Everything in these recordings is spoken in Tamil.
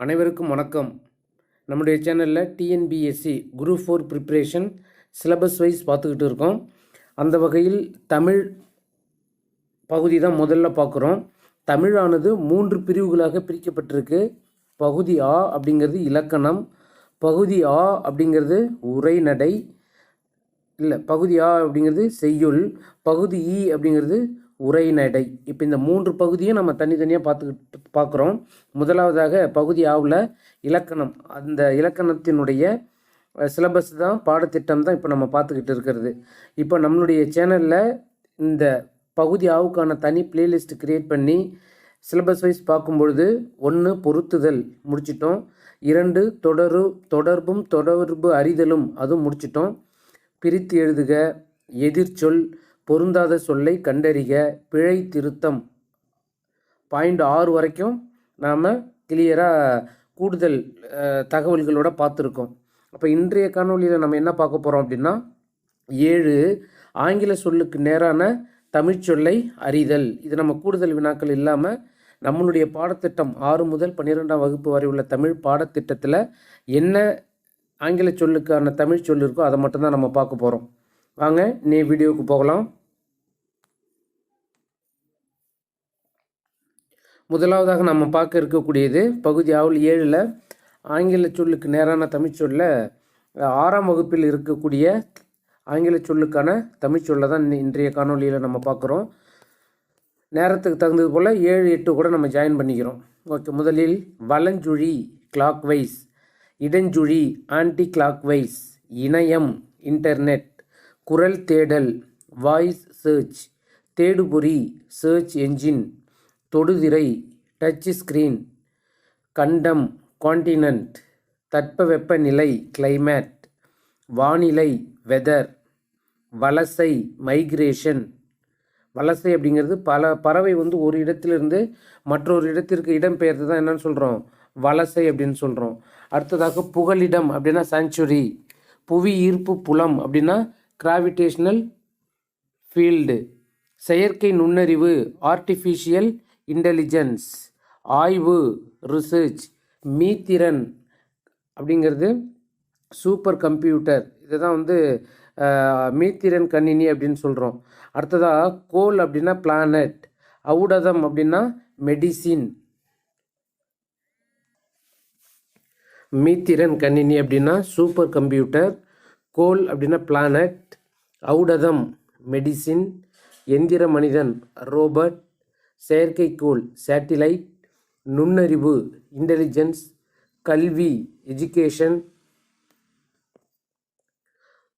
அனைவருக்கும் வணக்கம். நம்முடைய சேனலில் TNPSC group four preparation syllabus wise பார்த்துக்கிட்டு இருக்கோம். அந்த வகையில் தமிழ் பகுதி தான் முதல்ல பார்க்குறோம். தமிழானது மூன்று பிரிவுகளாக பிரிக்கப்பட்டிருக்கு. பகுதி ஆ அப்படிங்கிறது இலக்கணம் பகுதி ஆ அப்படிங்கிறது உரைநடை இல்லை பகுதி ஆ அப்படிங்கிறது செய்யுள் பகுதி இ அப்படிங்கிறது உரைநடை இப்போ இந்த மூன்று பகுதியும் நம்ம தனித்தனியாக பார்த்துக்கிட்டு பார்க்குறோம். முதலாவதாக பகுதி ஆவில் இலக்கணம். அந்த இலக்கணத்தினுடைய சிலபஸ் தான் பாடத்திட்டம் தான் இப்போ நம்ம பார்த்துக்கிட்டு இருக்கிறது. இப்போ நம்மளுடைய சேனலில் இந்த பகுதி ஆவுக்கான தனி பிளேலிஸ்ட் கிரியேட் பண்ணி சிலபஸ் வைஸ் பார்க்கும்பொழுது ஒன்று பொருத்துதல் முடிச்சிட்டோம். இரண்டு தொடரு தொடர்பும் தொடர்பு அறிதலும் அதுவும் முடிச்சிட்டோம். பிரித்து எழுதுக எதிர்ச்சொல் பொருந்தாத சொல்லை கண்டறிக. பிழை திருத்தம். பாயிண்ட் ஆறு வரைக்கும் நாம் கிளியராக கூடுதல் தகவல்களோட பார்த்துருக்கோம். அப்போ இன்றைய காணொளியில் நம்ம என்ன பார்க்க போகிறோம் அப்படின்னா ஏழு ஆங்கில சொல்லுக்கு நேரான தமிழ்ச்சொல்லை அறிதல். இது நம்ம கூடுதல் வினாக்கள் இல்லாமல் நம்மளுடைய பாடத்திட்டம் ஆறு முதல் பன்னிரெண்டாம் வகுப்பு வரை உள்ள தமிழ் பாடத்திட்டத்தில் என்ன ஆங்கில சொல்லுக்கான தமிழ் சொல் இருக்கோ அதை மட்டும்தான் நம்ம பார்க்க போகிறோம் வாங்க நீ வீடியோவுக்கு போகலாம். முதலாவதாக நம்ம பார்க்க இருக்கக்கூடியது பகுதி ஆவல் ஏழில் ஆங்கில சொல்லுக்கு நேரான தமிழ்ச்சொல்ல ஆறாம் வகுப்பில் இருக்கக்கூடிய ஆங்கில சொல்லுக்கான தமிழ்ச்சொல்லை தான் இன்றைய காணொளியில் நம்ம பார்க்குறோம். நேரத்துக்கு தகுந்தது போல் ஏழு எட்டு கூட நம்ம ஜாயின் பண்ணிக்கிறோம். ஓகே முதலில் வலஞ்சுழி கிளாக் வைஸ் இடஞ்சுழி ஆன்டி கிளாக் வைஸ் இணையம் இன்டர்நெட் குரல் தேடல் வாய்ஸ் சர்ச் தேடுபொறி சர்ச் என்ஜின் தொடுதிரை டச் ஸ்க்ரீன் கண்டம் கான்டினன்ட் தட்பவெப்பநிலை கிளைமேட் வானிலை வெதர் வலசை மைக்ரேஷன் வலசை அப்படிங்கிறது பல பறவை வந்து ஒரு இடத்திலிருந்து மற்றொரு இடத்திற்கு இடம்பெயர்ந்து தான் என்னன்னு சொல்கிறோம் வலசை அப்படின்னு சொல்கிறோம் அடுத்ததாக புகலிடம் அப்படின்னா சாங்சுரி புவி ஈர்ப்பு புலம் அப்படின்னா கிராவிடேஷனல் ஃபீல்டு செயற்கை நுண்ணறிவு ஆர்டிஃபிஷியல் இன்டெலிஜென்ஸ் ஆய்வு ரிசர்ச் மீத்திறன் அப்படிங்கிறது சூப்பர் கம்ப்யூட்டர் இதை தான் வந்து மீத்திறன் கணினி அப்படின்னு சொல்கிறோம் அடுத்ததாக கோல் அப்படின்னா பிளானட் அவுடதம் அப்படின்னா மெடிசின் மீத்திறன் கணினி அப்படின்னா சூப்பர் கம்ப்யூட்டர் கோல் அப்படின்னா பிளானட் அவுடதம் மெடிசின் எந்திர மனிதன் ரோபர்ட் செயற்கைக்கோள் சேட்டிலைட் நுண்ணறிவு இன்டெலிஜென்ஸ் கல்வி எஜுகேஷன்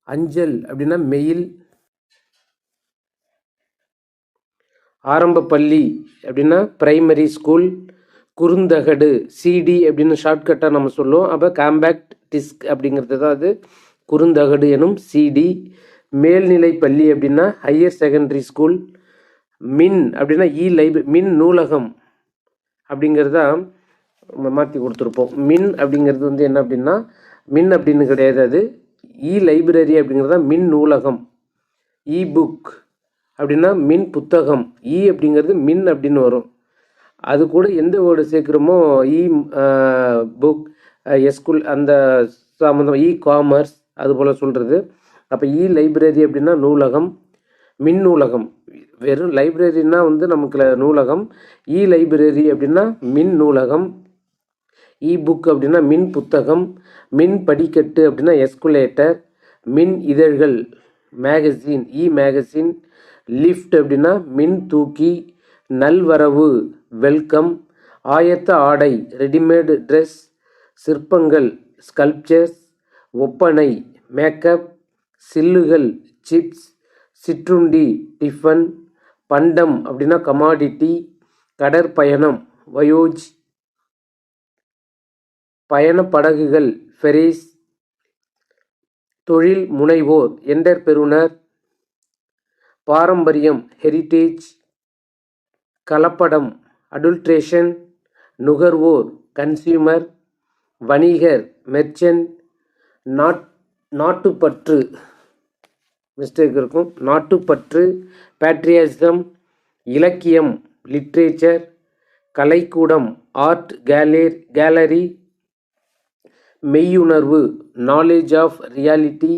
அஞ்சல் அப்படின்னா மெயில் ஆரம்ப பள்ளி அப்படின்னா பிரைமரி ஸ்கூல் குறுந்தகடு சிடி அப்படின்னு ஷார்ட்கட்டாக நம்ம சொல்லுவோம். அப்போ காம்பேக்ட் டிஸ்க் அப்படிங்கிறது தான் அது. குறுந்தகடு எனும் சிடி மேல்நிலை பள்ளி அப்படின்னா ஹையர் செகண்டரி ஸ்கூல் மின் அப்படின்னா இ லைப் மின் நூலகம் அப்படிங்கிறத மாற்றி கொடுத்துருப்போம். மின் அப்படிங்கிறது வந்து என்ன அப்படின்னா மின் அப்படின்னு கிடையாது அது. இ லைப்ரரி அப்படிங்கிறது தான் மின் நூலகம். இ புக் அப்படின்னா மின் புத்தகம். இ அப்படிங்கிறது மின் அப்படின்னு வரும். அது கூட எந்த வேர்டு சேர்க்குறோமோ இ புக் எஸ்கூல் அந்த சம்மந்தம் இ காமர்ஸ் அது போல் சொல்கிறது அப்போ இ லைப்ரரி அப்படின்னா நூலகம் மின் நூலகம். வெறும் லைப்ரரினா வந்து நமக்கு நூலகம் இ லைப்ரரி அப்படின்னா மின் நூலகம் இ புக் அப்படின்னா மின் புத்தகம் மின் படிக்கட்டு அப்படின்னா எஸ்குலேட்டர் மின் இதழ்கள் மேகசின் இ மேகசின் லிஃப்ட் அப்படின்னா மின் தூக்கி நல்வரவு வெல்கம் ஆயத்த ஆடை ரெடிமேடு ட்ரெஸ் சிற்பங்கள் ஸ்கல்ப்சர்ஸ் ஒப்பனை மேக்கப் சில்லுகள் சிப்ஸ் சிற்றுண்டி டிஃபன் பண்டம் அப்படின்னா கமாடிட்டி கடற்பயணம் வயோஜ் பயணப் படகுகள் ஃபெரிஸ் தொழில் முனைவோர் என்டர்பெருனர் பாரம்பரியம் ஹெரிட்டேஜ் கலப்படம் அடுல்ட்ரேஷன் நுகர்வோர் கன்சியூமர் வணிகர் மெர்ச்சன்ட் நாட் நாட்டுப்பற்று. மிஸ்டேக் இருக்கும். நாட்டுப்பற்று பேட்ரியாசிசம் இலக்கியம் லிட்ரேச்சர் கலைக்கூடம் ஆர்ட் கேலேர் கேலரி மெய்யுணர்வு நாலேஜ் ஆஃப் ரியாலிட்டி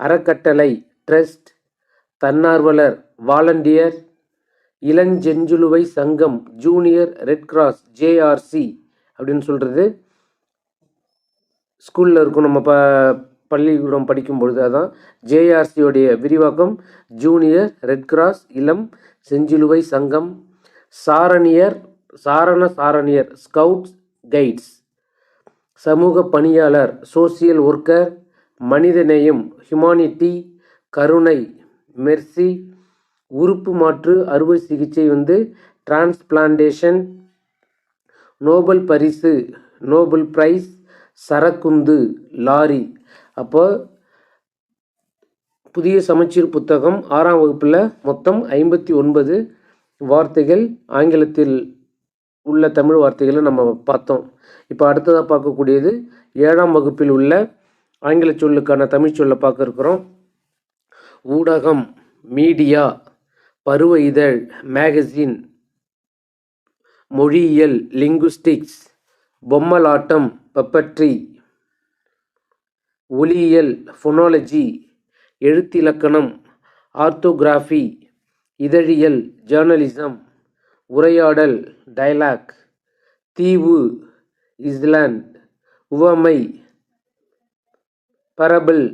அறக்கட்டளை ட்ரஸ்ட் தன்னார்வலர் வாலண்டியர் இளஞ்செஞ்சுலுவை சங்கம் ஜூனியர் ரெட் கிராஸ் ஜேஆர்சி அப்படின்னு சொல்கிறது ஸ்கூலில் இருக்கும் நம்ம ப பள்ளிக்கூடம் படிக்கும் பொழுது அதான் ஜேஆர்சியோடைய விரிவாக்கம் ஜூனியர் ரெட் கிராஸ் இளம் செஞ்சிலுவை சங்கம் சாரணியர் சாரண சாரணியர் ஸ்கவுட்ஸ் கைட்ஸ் சமூக பணியாளர் சோசியல் ஒர்க்கர் மனிதநேயம் ஹியூமானிட்டி கருணை மெர்சி உறுப்பு மாற்று அறுவை சிகிச்சை வந்து டிரான்ஸ்பிளான்டேஷன் நோபல் பரிசு நோபல் பிரைஸ் சரக்குந்து லாரி அப்போ புதிய சமச்சீர் புத்தகம் ஆறாம் வகுப்பில் மொத்தம் ஐம்பத்தி ஒன்பது வார்த்தைகள் ஆங்கிலத்தில் உள்ள தமிழ் வார்த்தைகளை நம்ம பார்த்தோம். இப்போ அடுத்ததாக பார்க்கக்கூடியது ஏழாம் வகுப்பில் உள்ள ஆங்கில சொல்லுக்கான தமிழ் சொல்லை பார்க்க இருக்கிறோம். ஊடகம் மீடியா பருவ இதழ் மேகசின் மொழியியல் லிங்குஸ்டிக்ஸ் பொம்மலாட்டம் பப்பட்ரி ஒலியியல் ஃபொனாலஜி எழுத்திலக்கணம் ஆர்த்தோகிராஃபி இதழியல் ஜேர்னலிசம் உரையாடல் டயலாக் தீவு இஸ்லாண்ட் உவமை பரபிள்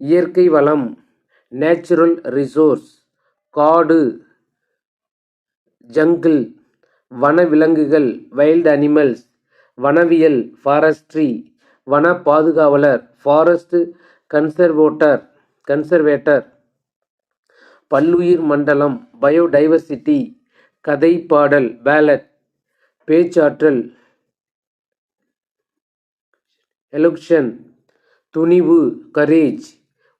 இயற்கை வளம் நேச்சுரல் ரிசோர்ஸ் காடு ஜங்கிள் வனவிலங்குகள் வைல்ட் அனிமல்ஸ் வனவியல் ஃபாரஸ்ட்ரி வன பாதுகாவலர் ஃபாரஸ்ட் கன்சர்வோட்டர் கன்சர்வேட்டர் பல்லுயிர் மண்டலம் பயோடைவர்சிட்டி கதை பாடல் பேலட் பேச்சாற்றல் எலக்ஷன் துணிவு கரேஜ்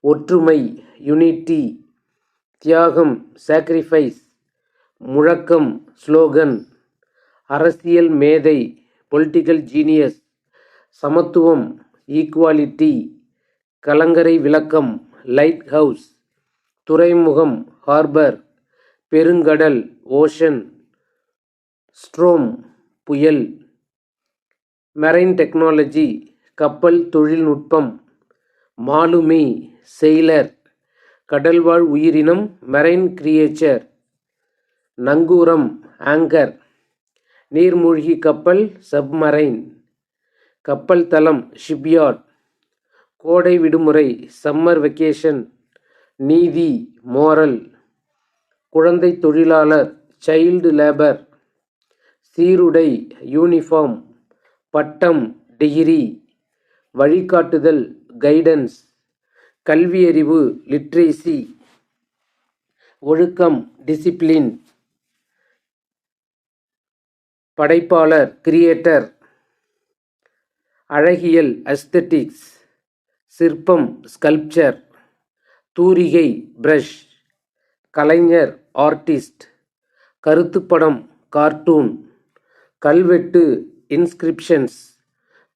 ஒற்றுமை யுனிட்டி தியாகம் சாக்ரிஃபைஸ் முழக்கம் ஸ்லோகன் அரசியல் மேதை பொலிட்டிக்கல் ஜீனியஸ் சமத்துவம் ஈக்குவாலிட்டி கலங்கரை விளக்கம் லைட் ஹவுஸ் துறைமுகம் ஹார்பர் பெருங்கடல் ஓஷன் ஸ்ட்ரோம் புயல் மெரைன் டெக்னாலஜி கப்பல் தொழில்நுட்பம் மாலுமி செயிலர் கடல்வாழ் உயிரினம் மெரைன் கிரியேச்சர் நங்கூரம் ஆங்கர் நீர்மூழ்கி கப்பல் சப்மரைன். கப்பல் தளம் ஷிப்யார்ட். கோடை விடுமுறை சம்மர் வெக்கேஷன். நீதி மோரல். குழந்தை தொழிலாளர் சைல்டு லேபர். சீருடை யூனிஃபார்ம். பட்டம் டிகிரி. வழிகாட்டுதல் கைடன்ஸ். கல்வியறிவு லிட்ரேசி. ஒழுக்கம் டிசிப்ளின். படைப்பாளர் கிரியேட்டர் அழகியல் அஸ்தட்டிக்ஸ் சிற்பம் ஸ்கல்ப்சர் தூரிகை பிரஷ் கலைஞர் ஆர்டிஸ்ட் கருத்துப்படம் கார்ட்டூன் கல்வெட்டு இன்ஸ்கிரிப்ஷன்ஸ்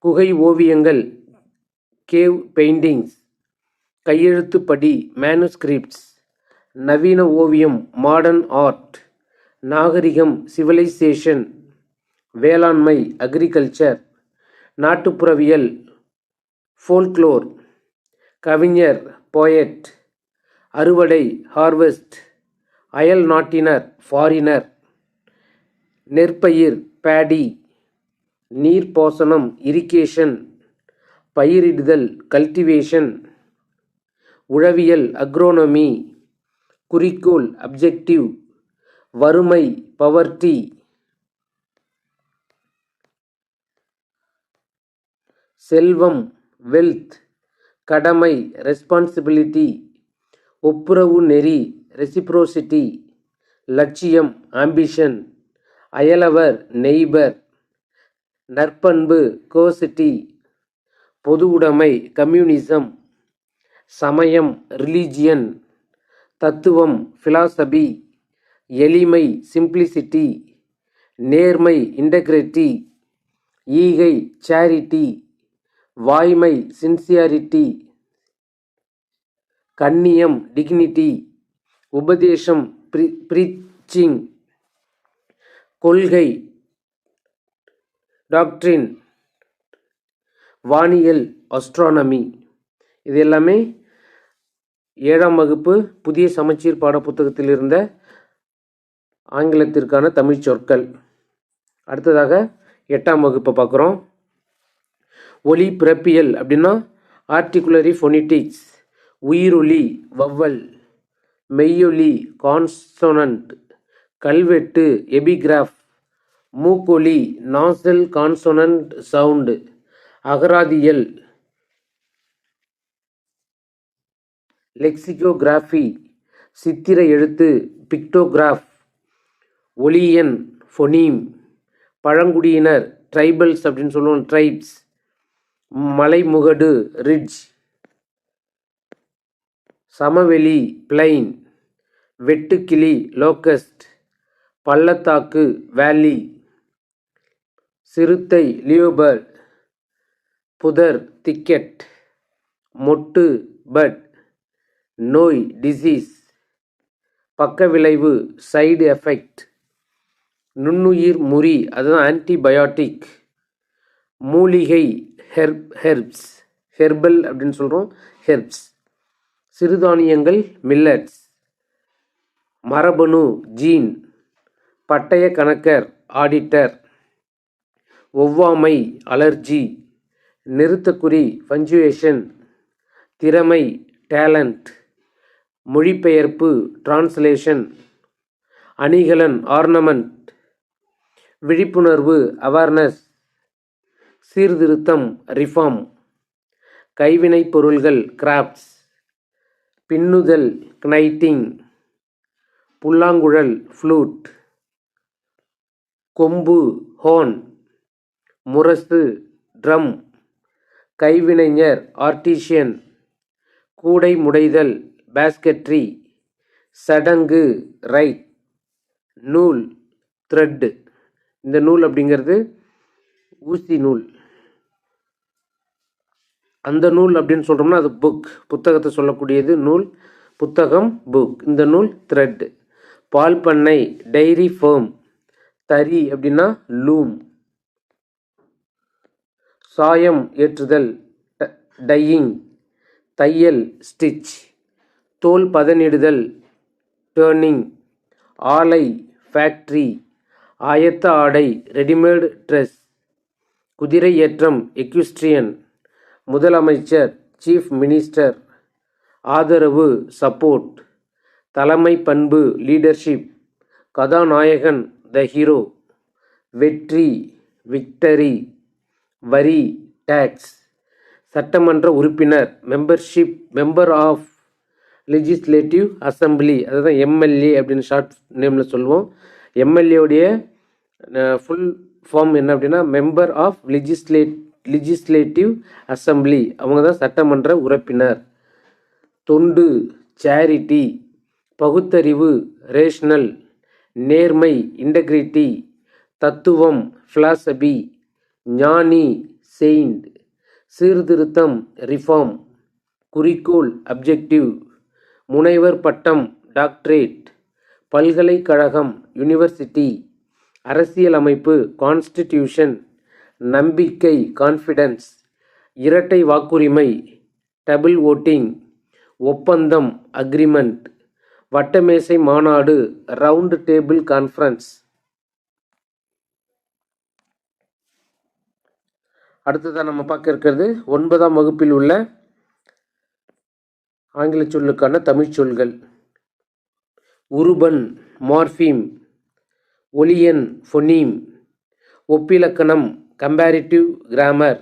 குகை ஓவியங்கள் கேவ் பெயிண்டிங்ஸ் கையெழுத்துப்படி மேனுஸ்கிரிப்ட்ஸ் நவீன ஓவியம் மாடர்ன் ஆர்ட் நாகரிகம் சிவிலைசேஷன் வேளாண்மை அக்ரிகல்ச்சர் நாட்டுப்புறவியல் ஃபோல்க்ளோர் கவிஞர் போயட் அறுவடை ஹார்வெஸ்ட் அயல் நாட்டினர் ஃபாரினர் நெற்பயிர் பேடி நீர்ப்பாசனம் இரிகேஷன் பயிரிடுதல் கல்டிவேஷன் உழவியல் அக்ரோனமி குறிக்கோள் அப்ஜெக்டிவ் வறுமை பவர்ட்டி செல்வம் வெல்த் கடமை ரெஸ்பான்சிபிலிட்டி ஒப்புரவு நெறி ரெசிப்ரோசிட்டி லட்சியம் ஆம்பிஷன் அயலவர் நெய்பர் நற்பண்பு கோசிட்டி பொது உடைமை கம்யூனிசம் சமயம் ரிலீஜியன் தத்துவம் ஃபிலாசபி எளிமை சிம்பிளிசிட்டி நேர்மை இன்டெகிரிட்டி ஈகை சேரிட்டி வாய்மை சின்சியாரிட்டி கண்ணியம் டிக்னிட்டி உபதேசம் ப்ரி ப்ரீச்சிங் கொள்கை டாக்ட்ரின் வானியல் அஸ்ட்ரானமி இது எல்லாமே ஏழாம் வகுப்பு புதிய சமச்சீர் பாடப்புத்தகத்தில் இருந்த ஆங்கிலத்திற்கான தமிழ் சொற்கள். அடுத்ததாக எட்டாம் வகுப்பை பார்க்குறோம். ஒலி பிறப்பியல் அப்படின்னா ஆர்டிகுலரி ஃபொனிட்டிக்ஸ் உயிரொலி வவ்வல் மெய்யொலி கான்சோனன்ட் கல்வெட்டு எபிகிராஃப் மூக்கொலி நாசல் கான்சோனன்ட் சவுண்டு அகராதியல் லெக்சிகோகிராஃபி சித்திர எழுத்து பிக்டோகிராஃப் ஒலியன் ஃபொனீம் பழங்குடியினர் ட்ரைபல்ஸ் அப்படின்னு சொல்லுவோம் ட்ரைப்ஸ் மலைமுகடு ரிட்ஜ். சமவெளி பிளைன். வெட்டுக்கிளி லோக்கஸ்ட் பள்ளத்தாக்கு வேலி. சிறுத்தை லியோபர்ட். புதர் திக்கெட். மொட்டு பட் நோய் டிசீஸ். பக்கவிளைவு side effect. நுண்ணுயிர் முறி அதுதான் ஆன்டிபயோட்டிக். மூலிகை ஹெர்ப் ஹெர்ப்ஸ் ஹெர்பல் அப்படின்னு சொல்கிறோம் ஹெர்ப்ஸ். சிறுதானியங்கள் மில்லட்ஸ். மரபணு ஜீன். பட்டய கணக்கர் ஆடிட்டர். ஒவ்வாமை அலர்ஜி. நிறுத்தக்குறி பஞ்சுவேஷன். திறமை டேலண்ட். மொழிபெயர்ப்பு டிரான்ஸ்லேஷன். அணிகலன் ஆர்னமெண்ட். விழிப்புணர்வு அவேர்னஸ். சீர்திருத்தம் ரிஃபார்ம் கைவினைப் பொருள்கள் கிராஃப்ட்ஸ் பின்னுதல் கினைட்டிங் புல்லாங்குழல் ஃப்ளூட் கொம்பு ஹோன் முரசு ட்ரம் கைவினைஞர் ஆர்டிஷியன் கூடை முடைதல் பேஸ்கெட்ரி சடங்கு ரைட் நூல் த்ரெட்டு இந்த நூல் அப்படிங்கிறது ஊசி நூல். அந்த நூல் அப்படின்னு சொல்கிறோம்னா அது புக் புத்தகத்தை சொல்லக்கூடியது நூல். புத்தகம் புக் இந்த நூல் த்ரெட் பால் பண்ணை டைரி ஃபேம் தறி அப்படின்னா லூம் சாயம் ஏற்றுதல் டையிங் தையல் ஸ்டிச் தோல் பதனிடுதல் டேர்னிங் ஆலை ஃபேக்ட்ரி ஆயத்த ஆடை ரெடிமேடு ட்ரெஸ் குதிரை ஏற்றம் எக்யூஸ்ட்ரியன் முதலமைச்சர் சீஃப் மினிஸ்டர் ஆதரவு சப்போர்ட் தலைமை பண்பு லீடர்ஷிப் கதாநாயகன் த ஹீரோ வெற்றி விக்டரி வரி டேக்ஸ் சட்டமன்ற உறுப்பினர் membership member of legislative assembly அதுதான் எம்எல்ஏ அப்படின்னு ஷார்ட் நேமில் சொல்லுவோம். எம்எல்ஏவுடைய ஃபுல் ஃபார்ம் என்ன அப்படின்னா member of legislate legislative assembly அவங்க தான் சட்டமன்ற உறுப்பினர். தொண்டு சேரிட்டி பகுத்தறிவு ரேஷ்னல் நேர்மை இன்டெகிரிட்டி தத்துவம் ஃபிலாசபி ஞானி செயின்ட் சீர்திருத்தம் ரிஃபார்ம் குறிக்கோள் அப்ஜெக்டிவ் முனைவர் பட்டம் டாக்டரேட் பல்கலைக்கழகம் யூனிவர்சிட்டி அரசியலமைப்பு கான்ஸ்டிடியூஷன் நம்பிக்கை கான்ஃபிடன்ஸ் இரட்டை வாக்குரிமை டபுள் ஓட்டிங் ஒப்பந்தம் அக்ரிமெண்ட் வட்டமேசை மாநாடு ரவுண்ட் டேபிள் கான்ஃபரன்ஸ் அடுத்ததாக நம்ம பார்க்க இருக்கிறது ஒன்பதாம் வகுப்பில் உள்ள ஆங்கில சொல்லுக்கான தமிழ் சொல்கள். உருபன் மார்ஃபீம் ஒலியன் ஃபொனீம் ஒப்பிலக்கணம் கம்பேரிட்டிவ் கிராமர்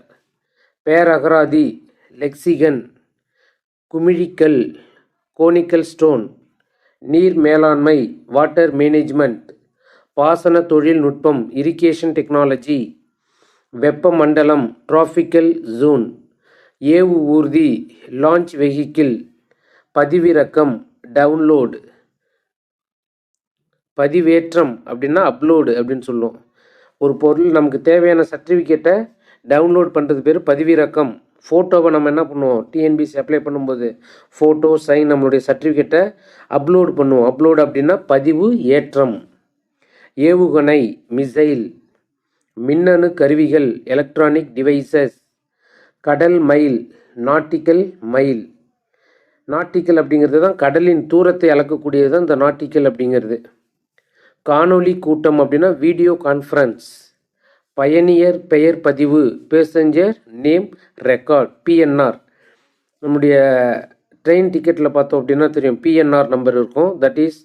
பேரகராதி லெக்சிகன் குமிழிக்கல் கோனிக்கல் ஸ்டோன் நீர் மேலாண்மை வாட்டர் மேனேஜ்மெண்ட் பாசன தொழில்நுட்பம் இரிகேஷன் டெக்னாலஜி வெப்பமண்டலம் டிராஃபிக்கல் ஜோன் ஏவு ஊர்தி லான்ச் வெஹிக்கிள் பதிவிறக்கம் டவுன்லோடு. பதிவேற்றம் அப்படின்னா அப்லோடு அப்படின்னு சொல்லுவோம். ஒரு பொருள் நமக்கு தேவையான சர்டிஃபிகேட்டை டவுன்லோட் பண்ணுறது பேர் பதிவிறக்கம். ஃபோட்டோவை நம்ம என்ன பண்ணுவோம்? டிஎன்பிசி அப்ளை பண்ணும்போது ஃபோட்டோ சைன் நம்மளுடைய சர்டிஃபிகேட்டை அப்லோடு பண்ணுவோம். அப்லோடு அப்படின்னா பதிவு ஏற்றம். ஏவுகணை மிசைல் மின்னணு கருவிகள் எலக்ட்ரானிக் டிவைசஸ் கடல் மைல் நாட்டிக்கல் மைல் நாட்டிக்கல் அப்படிங்கிறது தான் கடலின் தூரத்தை அளக்கக்கூடியது தான் இந்த நாட்டிக்கல் அப்படிங்கிறது. காணொளி கூட்டம் அப்படின்னா வீடியோ கான்ஃபரன்ஸ் பயணியர் பெயர் பதிவு பேசஞ்சர் நேம் ரெக்கார்ட் பிஎன்ஆர் நம்முடைய ட்ரெயின் டிக்கெட்டில் பார்த்தோம் அப்படின்னா தெரியும் பிஎன்ஆர் நம்பர் இருக்கும். தட் இஸ்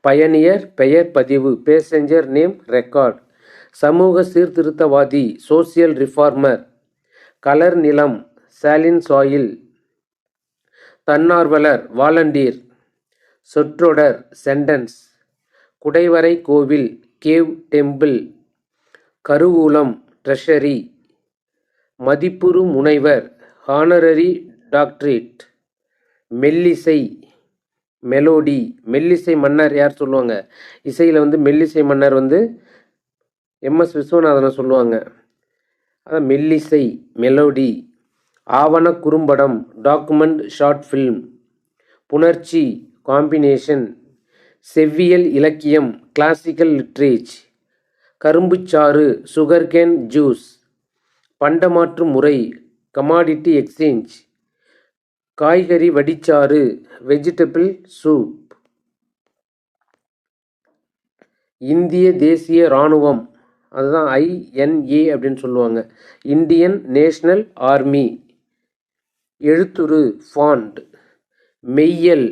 பயணியர் பெயர் பதிவு பேசஞ்சர் நேம் ரெக்கார்ட் சமூக சீர்திருத்தவாதி சோசியல் ரிஃபார்மர் கலர் நிலம் சாலின் சாயில் தன்னார்வலர் வாலண்டியர் சொற்றொடர் சென்டென்ஸ் குடைவரை கோவில் கேவ் டெம்பிள் கருவூலம் ட்ரெஷரி மதிப்புறு முனைவர் ஹானரரி டாக்டரேட் மெல்லிசை மெலோடி மெல்லிசை மன்னர் யார் சொல்லுவாங்க? இசையில் வந்து மெல்லிசை மன்னர் வந்து எம்எஸ் விஸ்வநாதனை சொல்லுவாங்க. அதான் மெல்லிசை மெலோடி ஆவண குறும்படம் டாக்குமெண்ட் ஷார்ட் ஃபில்ம் புணர்ச்சி காம்பினேஷன் செவ்வியல் இலக்கியம் கிளாசிக்கல் லிட்ரேச் கரும்புச்சாறு சுகர்கேன் ஜூஸ் பண்டமாற்று முறை கமாடிட்டி எக்ஸ்சேஞ்ச் காய்கறி வடிச்சாறு வெஜிடபிள் சூப் இந்திய தேசிய இராணுவம் அதுதான் ஐஎன்ஏ அப்படின்னு சொல்லுவாங்க. Indian national army. எழுத்துரு ஃபாண்ட் மெய்யல்.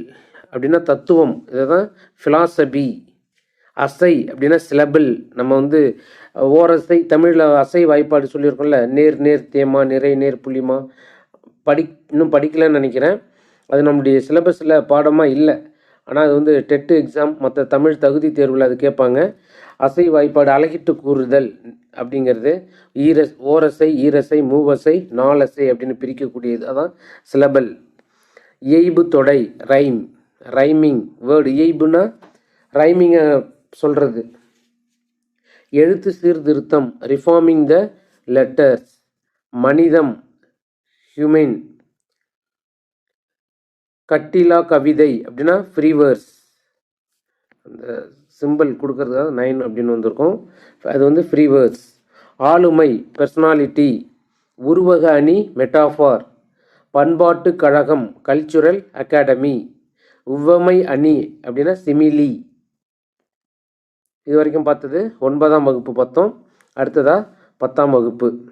அப்படின்னா தத்துவம். இதை தான் ஃபிலாசபி அசை அப்படின்னா சிலபிள் நம்ம வந்து ஓரசை தமிழில் அசை வாய்ப்பாடு சொல்லியிருக்கோம்ல. நேர் நேர் தேமா நிறை நேர் புள்ளிமா படி இன்னும் படிக்கலைன்னு நினைக்கிறேன். அது நம்முடைய சிலபஸில் பாடமாக இல்லை. ஆனால் அது வந்து டெட்டு எக்ஸாம் மற்ற தமிழ் தகுதி தேர்வில் அது கேட்பாங்க. அசை வாய்ப்பாடு அழகிட்டு கூறுதல் அப்படிங்கிறது. ஈரஸ் ஓரசை ஈரசை மூவசை நாலசை அப்படின்னு பிரிக்கக்கூடியது. அதான் சிலபல் எய்பு தொடை ரைம் ரைமிங் வேர்டு இயைபுனா ரைமிங்கை சொல்கிறது எழுத்து சீர்திருத்தம் ரிஃபார்மிங் த லெட்டர்ஸ் மனிதம் ஹியூமன் கட்டிலா கவிதை அப்படின்னா ஃப்ரீவர்ஸ் அந்த சிம்பிள் கொடுக்கறதுக்காக நைன் அப்படின்னு வந்திருக்கும். அது வந்து ஃப்ரீவர்ஸ் ஆளுமை பர்சனாலிட்டி உருவக அணி மெட்டாஃபார் பண்பாட்டு கழகம் கல்ச்சுரல் அகாடமி உவமை அணி அப்படின்னா சிமிலி. இது வரைக்கும் பார்த்தது ஒன்பதாம் வகுப்பு பார்த்தோம் அடுத்ததாக பத்தாம் வகுப்பு.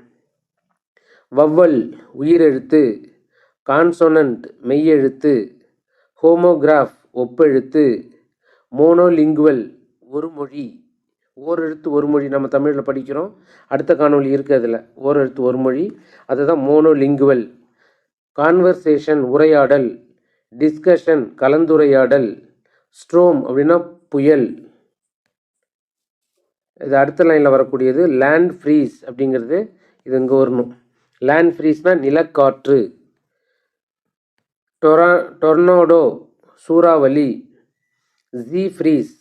வவ்வல் உயிரெழுத்து. கான்சோனன்ட் மெய்யெழுத்து. ஹோமோகிராஃப் ஒப்பெழுத்து. மோனோலிங்குவல் ஒரு மொழி. ஓரெழுத்து ஒரு மொழி நம்ம தமிழில் படிக்கிறோம். அடுத்த காணொலி இருக்குது அதில். ஓரெழுத்து ஒரு மொழி. அதுதான் மோனோலிங்குவல். கான்வர்சேஷன் உரையாடல். டிஸ்கஷன் கலந்துரையாடல் ஸ்ட்ரோம் அப்படின்னா புயல். இது அடுத்த லைனில் வரக்கூடியது லேண்ட் ஃப்ரீஸ் அப்படிங்கிறது இது இங்கே வரணும். லேண்ட் ஃப்ரீஸ்னால் நிலக்காற்று. டொரா டொர்னோடோ சூறாவளி ஜி ஃப்ரீஸ்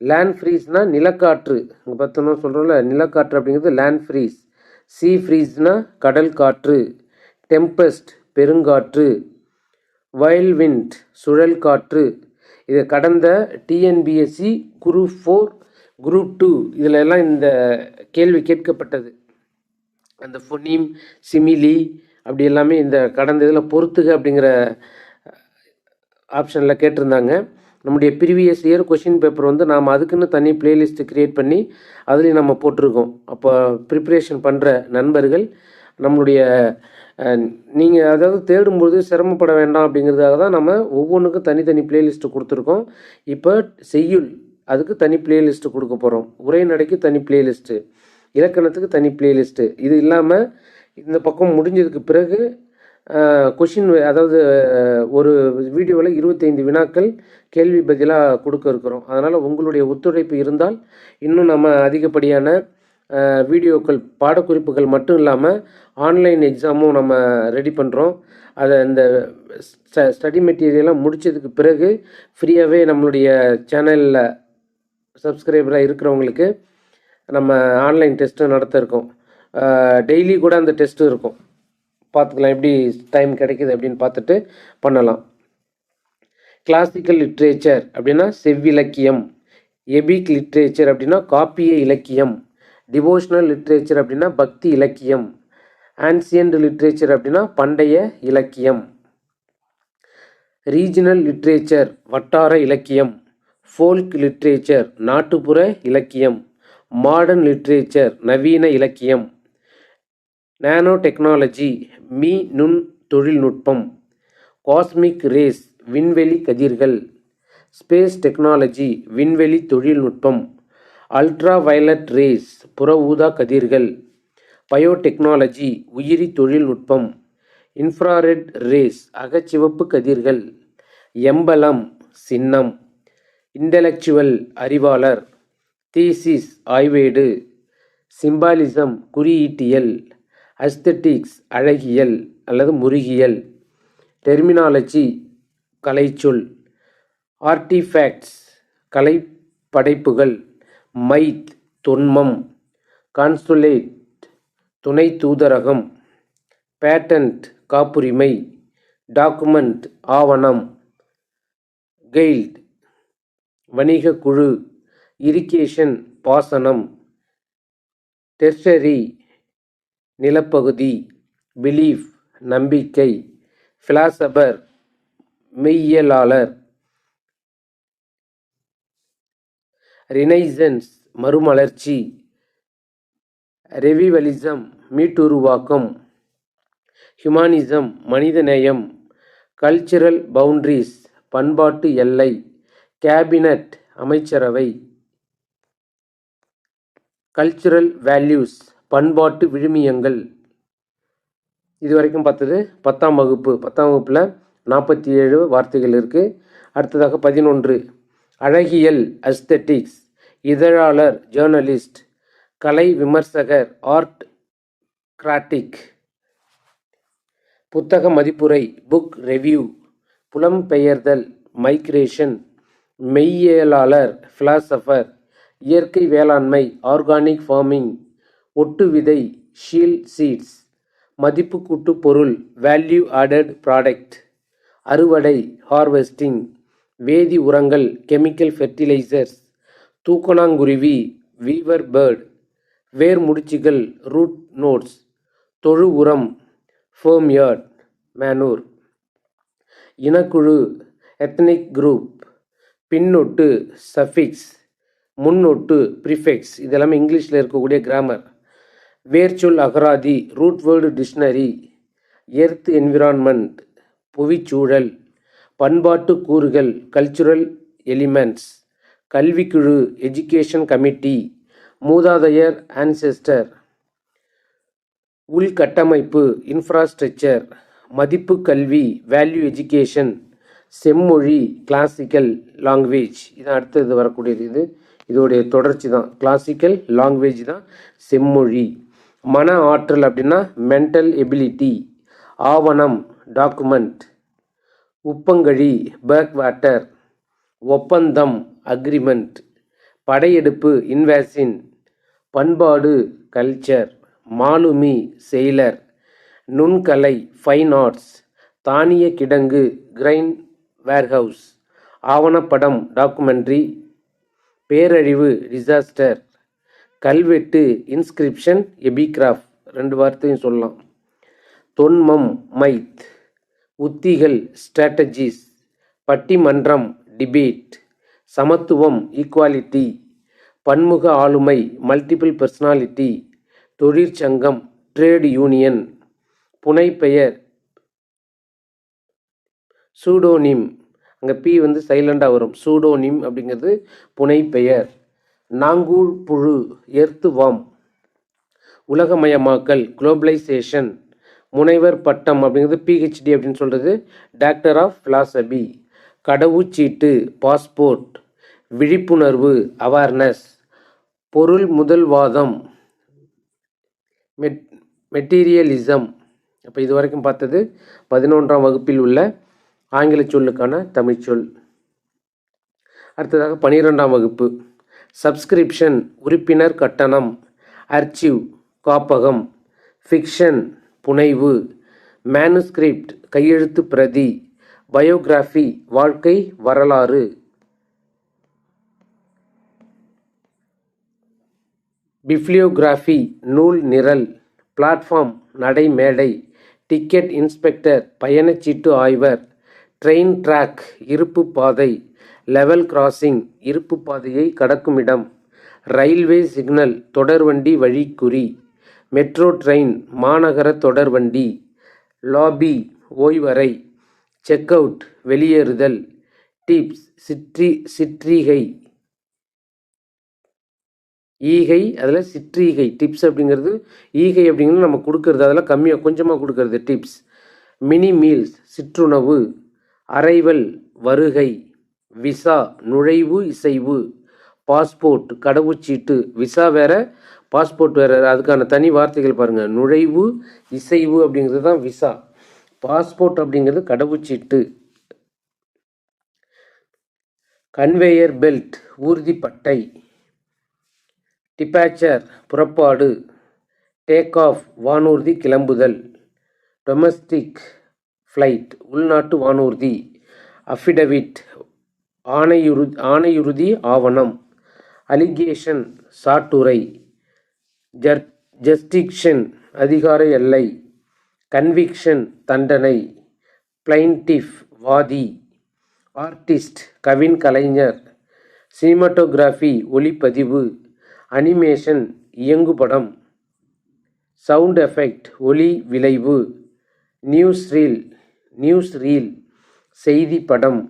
லேண்ட் ஃப்ரீஸ்னால் நிலக்காற்று. இங்கே பார்த்தோம்னா சொல்கிறோம்ல நிலக்காற்று அப்படிங்கிறது லேண்ட் ஃப்ரீஸ் சி ஃப்ரீஸ்னால் கடல் காற்று. டெம்பஸ்ட் பெருங்காற்று வைல் விண்ட் சுழல் காற்று. இதை கடந்த TNPSC group four group two இதில் எல்லாம் இந்த கேள்வி கேட்கப்பட்டது. அந்த ஃபொனீம் சிமிலி அப்படி எல்லாமே இந்த கடந்த இதில் பொறுத்துக அப்படிங்கிற ஆப்ஷனில் கேட்டிருந்தாங்க. நம்முடைய ப்ரீவியஸ் இயர் கொஷின் பேப்பர் வந்து நாம் அதுக்குன்னு தனி பிளேலிஸ்ட் க்ரியேட் பண்ணி அதுலேயும் நம்ம போட்டிருக்கோம். அப்போ ப்ரிப்ரேஷன் பண்ணுற நண்பர்கள் நம்மளுடைய நீங்கள் அதாவது தேடும்போது சிரமப்பட வேண்டாம் அப்படிங்கிறதுக்காக தான் நம்ம ஒவ்வொன்றுக்கும் தனித்தனி பிளேலிஸ்ட்டு கொடுத்துருக்கோம். இப்போ செய்யுள் அதுக்கு தனி பிளேலிஸ்ட்டு கொடுக்க போகிறோம் உரைநடைக்கு தனி பிளேலிஸ்ட்டு இலக்கணத்துக்கு தனி பிளேலிஸ்ட்டு இது இல்லாமல் இந்த பக்கம் முடிஞ்சதுக்கு பிறகு கொஷின் அதாவது ஒரு வீடியோவில் இருபத்தைந்து வினாக்கள் கேள்வி பதிலாக கொடுக்க இருக்கிறோம். அதனால் உங்களுடைய ஒத்துழைப்பு இருந்தால் இன்னும் நம்ம அதிகப்படியான வீடியோக்கள் பாடக்குறிப்புகள் மட்டும் இல்லாமல் ஆன்லைன் எக்ஸாமும் நம்ம ரெடி பண்ணுறோம் அதை இந்த ஸ்டடி மெட்டீரியலாம் முடித்ததுக்கு பிறகு ஃப்ரீயாகவே நம்மளுடைய சேனலில் சப்ஸ்கிரைபராக இருக்கிறவங்களுக்கு நம்ம ஆன்லைன் டெஸ்ட்டும் நடத்த இருக்கோம். டெய்லி கூட அந்த டெஸ்ட்டும் இருக்கும். பார்த்துக்கலாம் எப்படி டைம் கிடைக்குது அப்படின்னு பார்த்துட்டு பண்ணலாம். கிளாசிக்கல் லிட்ரேச்சர் அப்படின்னா செவ்விலக்கியம். எபிக் லிட்ரேச்சர் அப்படின்னா காப்பிய இலக்கியம். டிவோஷனல் லிட்ரேச்சர் அப்படின்னா பக்தி இலக்கியம். ஆன்சியன்ட் லிட்ரேச்சர் அப்படின்னா பண்டைய இலக்கியம். ரீஜனல் லிட்ரேச்சர் வட்டார இலக்கியம். ஃபோல்க் லிட்ரேச்சர் நாட்டுப்புற இலக்கியம். மாடர்ன் லிட்ரேச்சர் நவீன இலக்கியம். நானோ டெக்னாலஜி மீ நுண் தொழில்நுட்பம். காஸ்மிக் ரேஸ் விண்வெளி கதிர்கள். ஸ்பேஸ் டெக்னாலஜி விண்வெளி தொழில்நுட்பம். அல்ட்ரா வயலட் ரேஸ் புற ஊதா கதிர்கள் பயோடெக்னாலஜி உயிரி தொழில்நுட்பம் இன்ஃப்ராரெட் ரேஸ் அகச்சிவப்பு கதிர்கள் எம்பலம் சின்னம் இன்டலெக்சுவல் அறிவாளர் தீசிஸ் ஆய்வேடு சிம்பாலிசம் குறியீட்டியல் அஸ்தட்டிக்ஸ் அழகியல் அல்லது முருகியல் டெர்மினாலஜி கலைச்சொல் ஆர்டிஃபேக்ட்ஸ் கலைப்படைப்புகள் மைத் தொன்மம் கான்சுலேட் துணை தூதரகம் பேட்டன்ட் காப்புரிமை டாக்குமெண்ட் ஆவணம் கெய்ல்ட் வணிக குழு இரிகேஷன் பாசனம் டெர்ஷரி நிலப்பகுதி பிலீஃப் நம்பிக்கை ஃபிலாசபர் மெய்யியலாளர் ரினைசன்ஸ் மறுமலர்ச்சி ரெவிவலிசம் மீட்டுருவாக்கம் ஹியூமானிசம் மனிதநேயம் கல்ச்சுரல் பவுண்ட்ரிஸ் பண்பாட்டு எல்லை கேபினட் அமைச்சரவை கல்ச்சுரல் வேல்யூஸ் பண்பாட்டு விழுமியங்கள். இது வரைக்கும் பார்த்தது பத்தாம் வகுப்பு. பத்தாம் வகுப்பில் நாற்பத்தி ஏழு வார்த்தைகள் இருக்குது அடுத்ததாக பதினொன்று. அழகியல் அஸ்தெட்டிக்ஸ் இதழாளர் ஜேர்னலிஸ்ட் கலை விமர்சகர் ஆர்ட் கிராட்டிக் புத்தக மதிப்புரை புக் ரெவ்யூ புலம்பெயர்தல் மைக்ரேஷன் மெய்யியலாளர் ஃபிலாசபர் இயற்கை வேளாண்மை ஆர்கானிக் ஃபார்மிங் ஒட்டு விதை ஷீல் சீட்ஸ் மதிப்பு கூட்டு பொருள் வேல்யூ ஆடட் ப்ராடக்ட் அறுவடை ஹார்வெஸ்டிங் வேதி உரங்கள் கெமிக்கல் ஃபெர்டிலைசர்ஸ் தூக்கணாங்குருவி வீவர் பேர்ட் வேர் முடிச்சுகள் ரூட் நோட்ஸ் தொழு உரம் ஃபேம் யார்ட் மேனூர். இனக்குழு எத்னிக் குரூப் பின்னொட்டு சஃபிக்ஸ் முன்னொட்டு ப்ரிஃபெக்ஸ். இதெல்லாமே இங்கிலீஷில் இருக்கக்கூடிய கிராமர். வேர்ச்சொல் அகராதி root word dictionary earth environment புவிச்சூழல் பண்பாட்டு கூறுகள் கல்ச்சுரல் எலிமெண்ட்ஸ் கல்விக்குழு எஜுகேஷன் கமிட்டி மூதாதையர் ஆன்செஸ்டர் உள்கட்டமைப்பு இன்ஃப்ராஸ்ட்ரக்சர் மதிப்பு கல்வி வேல்யூ எஜுகேஷன் செம்மொழி கிளாசிக்கல் லாங்குவேஜ் இது அடுத்தது வரக்கூடியது இது. இதோடைய தொடர்ச்சி தான். கிளாசிக்கல் லாங்குவேஜ் தான் செம்மொழி. மன ஆற்றல் அப்படின்னா மென்டல் எபிலிட்டி ஆவணம் டாக்குமெண்ட் உப்பங்கழி பேக் வாட்டர் ஒப்பந்தம் அக்ரிமெண்ட் படையெடுப்பு இன்வேசின் பண்பாடு கல்ச்சர் மாலுமி செயலர் நுண்கலை ஃபைன் ஆர்ட்ஸ் தானிய கிடங்கு கிரைன் வேர்ஹவுஸ் ஆவணப்படம் டாக்குமெண்ட்ரி பேரழிவு டிசாஸ்டர் கல்வெட்டு இன்ஸ்கிரிப்ஷன் எபிகிராஃப் ரெண்டு வார்த்தையும் சொல்லலாம். தொன்மம் மைத் உத்திகள் ஸ்ட்ராட்டஜிஸ் பட்டிமன்றம் டிபேட் சமத்துவம் ஈக்குவாலிட்டி பன்முக ஆளுமை மல்டிபிள் பர்சனாலிட்டி தொழிற்சங்கம் ட்ரேட் யூனியன் புனைப்பெயர் சூடோனிம் அங்கே பி வந்து சைலண்டாக வரும். சூடோனிம் அப்படிங்கிறது புனைப்பெயர். நாங்கூழ் புழு எர்த்துவாம் உலகமயமாக்கல் குளோபலைசேஷன் முனைவர் பட்டம் அப்படிங்கிறது பிஹெச்டி அப்படின்னு சொல்கிறது டாக்டர் ஆஃப் ஃபிலாசபி கடவுச்சீட்டு பாஸ்போர்ட் விழிப்புணர்வு அவேர்னஸ் பொருள் முதல்வாதம் மெட் மெட்டீரியலிசம் அப்போ இது வரைக்கும் பார்த்தது பதினொன்றாம் வகுப்பில் உள்ள ஆங்கில சொல்லுக்கான தமிழ்ச்சொல் அடுத்ததாக பனிரெண்டாம் வகுப்பு. சப்ஸ்கிரிப்ஷன் உறுப்பினர் கட்டணம் அர்ச்சிவ் காப்பகம் ஃபிக்ஷன் புனைவு மேனுஸ்கிரிப்ட் கையெழுத்து பிரதி பயோகிராஃபி வாழ்க்கை வரலாறு. பிப்ளியோகிராஃபி நூல் நிரல் பிளாட்ஃபார்ம் நடைமேடை டிக்கெட் இன்ஸ்பெக்டர் பயணச்சீட்டு ஆய்வர் ட்ரெயின் ட்ராக் இருப்பு பாதை லெவல் கிராசிங் இருப்பு பாதையை கடக்குமிடம் ரயில்வே சிக்னல் தொடர்வண்டி வழிக்குறி. மெட்ரோ ட்ரெயின் மாநகர தொடர்வண்டி லாபி ஓய்வறை செக் அவுட் வெளியேறுதல் டிப்ஸ் சிற்றி சிற்றிகை. ஈகை அதில் சிற்றீகை. டிப்ஸ் அப்படிங்கிறது ஈகை அப்படிங்கிறது நம்ம கொடுக்கறது அதெல்லாம் கம்மியாக கொஞ்சமாக கொடுக்கறது டிப்ஸ். மினி மீல்ஸ் சிற்றுணவு அரைவல் வருகை விசா நுழைவு இசைவு பாஸ்போர்ட் கடவுச்சீட்டு. விசா வேறு பாஸ்போர்ட் வேறு அதுக்கான தனி வார்த்தைகள் பாருங்கள் நுழைவு இசைவு அப்படிங்கிறது தான் விசா. பாஸ்போர்ட் அப்படிங்கிறது கடவுச்சீட்டு. கன்வேயர் பெல்ட் ஊர்திப்பட்டை. டிபாச்சர் புறப்பாடு. டேக் ஆஃப் வானூர்தி கிளம்புதல். டொமஸ்டிக் ஃப்ளைட் உள்நாட்டு வானூர்தி. அஃபிடவிட் ஆணையுறு ஆணையுறுதி ஆவணம். அலிகேஷன் சாட்டுரை. ஜர் ஜஸ்டிக்ஷன் அதிகார எல்லை கன்விக்ஷன் தண்டனை பிளைன்டிஃப் வாதி ஆர்டிஸ்ட் கவின் கலைஞர் சினிமாட்டோகிராஃபி ஒளிப்பதிவு அனிமேஷன் இயங்குபடம் சவுண்ட் எஃபெக்ட் ஒலி விளைவு நியூஸ் ரீல் நியூஸ் ரீல் செய்தி படம்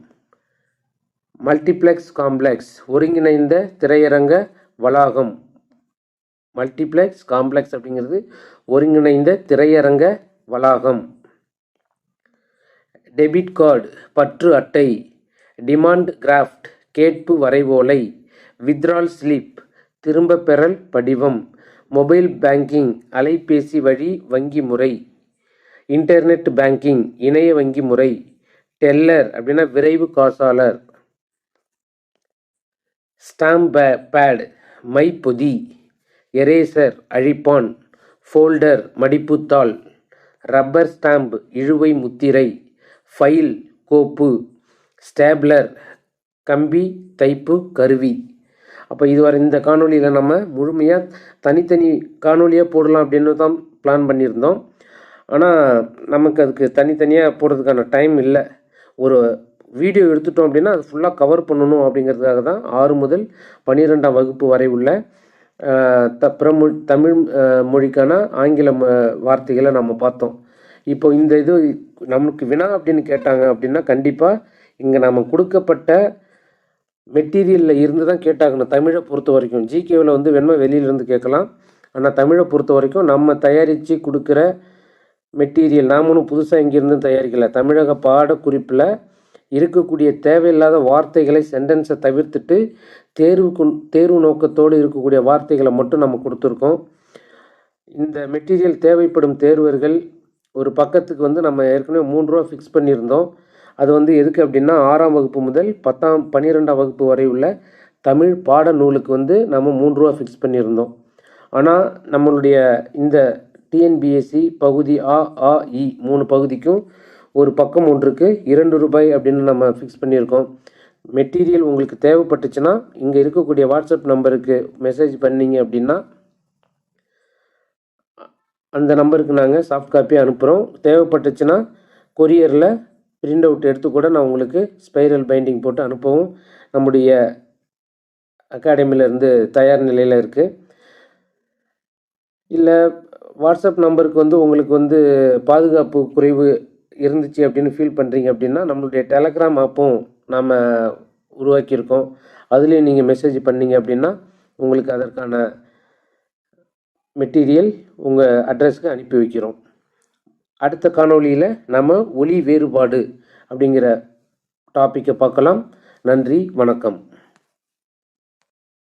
மல்டிப்ளெக்ஸ் காம்ப்ளெக்ஸ் ஒருங்கிணைந்த திரையரங்க வளாகம். மல்டிப்ளெக்ஸ் காம்ப்ளெக்ஸ் அப்படிங்கிறது ஒருங்கிணைந்த திரையரங்க வளாகம். டெபிட் கார்டு பற்று அட்டை டிமாண்ட் கிராஃப்ட் கேட்பு வரைவோலை வித்ரால் ஸ்லிப் திரும்ப பெறல் படிவம் மொபைல் பேங்கிங் அலைபேசி வழி வங்கி முறை இன்டர்நெட் பேங்கிங் இணைய வங்கி முறை டெல்லர் அப்படின்னா விரைவு காசாளர். ஸ்டாம்ப் பே பேட் மைப்பொதி. எரேசர் அழிப்பான் ஃபோல்டர் மடிப்புத்தாள் ரப்பர் ஸ்டாம்ப் இழுவை முத்திரை ஃபைல் கோப்பு ஸ்டேப்லர் கம்பி தைப்பு கருவி. அப்போ இதுவரை இந்த காணொலியில் நம்ம முழுமையாக தனித்தனி காணொலியாக போடலாம் அப்படின்னு தான் பிளான் பண்ணியிருந்தோம். ஆனால் நமக்கு அதுக்கு தனித்தனியாக போடுறதுக்கான டைம் இல்லை. ஒரு வீடியோ எடுத்துட்டோம் அப்படின்னா அது ஃபுல்லாக கவர் பண்ணணும் அப்படிங்கிறதுக்காக தான் ஆறு முதல் பன்னிரெண்டாம் வகுப்பு வரை உள்ள த பிரமு தமிழ் மொழிக்கான ஆங்கில வார்த்தைகளை நம்ம பார்த்தோம். இப்போ இந்த இது நமக்கு வினா அப்படின்னு கேட்டாங்க அப்படின்னா கண்டிப்பாக இங்கே நம்ம கொடுக்கப்பட்ட மெட்டீரியலில் இருந்து தான் கேட்டாகணும். தமிழை பொறுத்த வரைக்கும். ஜிகேவில் வந்து வெண்மை வெளியிலேருந்து கேட்கலாம். ஆனால் தமிழை பொறுத்த வரைக்கும் நம்ம தயாரித்து கொடுக்குற மெட்டீரியல் நாம் ஒன்றும் புதுசாக இங்கேருந்து தயாரிக்கல. தமிழக பாடக்குறிப்பில் இருக்கக்கூடிய தேவையில்லாத வார்த்தைகளை சென்டென்ஸை தவிர்த்துட்டு தேர்வுக்கு தேர்வு நோக்கத்தோடு இருக்கக்கூடிய வார்த்தைகளை மட்டும் நம்ம கொடுத்துருக்கோம். இந்த மெட்டீரியல் தேவைப்படும் தேர்வர்கள் ஒரு பக்கத்துக்கு வந்து நம்ம ஏற்கனவே மூணு ரூபா ஃபிக்ஸ் பண்ணியிருந்தோம். அது வந்து எதுக்கு அப்படின்னா ஆறாம் வகுப்பு முதல் பத்தாம் பன்னிரெண்டாம் வகுப்பு வரை உள்ள தமிழ் பாட நூலுக்கு வந்து நம்ம மூன்று ரூபா ஃபிக்ஸ் பண்ணியிருந்தோம். ஆனால் நம்மளுடைய இந்த டிஎன்பிஎஸ்சி பகுதி ஆ ஆ இ மூணு பகுதிக்கும் ஒரு பக்கம் ஒன்றுக்கு இரண்டு ரூபாய் அப்படின்னு நம்ம ஃபிக்ஸ் பண்ணியிருக்கோம். மெட்டீரியல் உங்களுக்கு தேவைப்பட்டுச்சுன்னா இங்கே இருக்கக்கூடிய வாட்ஸ்அப் நம்பருக்கு மெசேஜ் பண்ணிங்க அப்படின்னா அந்த நம்பருக்கு நாங்கள் சாஃப்ட் காப்பி அனுப்புகிறோம் தேவைப்பட்டுச்சுன்னா கொரியரில் பிரிண்ட் அவுட் எடுத்து கூட நான் உங்களுக்கு ஸ்பைரல் பைண்டிங் போட்டு அனுப்பவும் நம்முடைய அகாடமியிலேருந்து தயார் நிலையில் இருக்குது இல்லை வாட்ஸ்அப் நம்பருக்கு வந்து உங்களுக்கு வந்து பாதுகாப்பு குறைவு இருந்துச்சு அப்படின்னு ஃபீல் பண்ணுறீங்க அப்படின்னா நம்மளுடைய டெலகிராம் ஆப்பும் நாம் உருவாக்கியிருக்கோம். அதுலேயும் நீங்கள் மெசேஜ் பண்ணீங்க அப்படின்னா உங்களுக்கு அதற்கான மெட்டீரியல் உங்கள் அட்ரஸ்க்கு அனுப்பி வைக்கிறோம். அடுத்த காணொளியில் நம்ம ஒலி வேறுபாடு அப்படிங்கிற டாப்பிக்கை பார்க்கலாம். நன்றி வணக்கம்.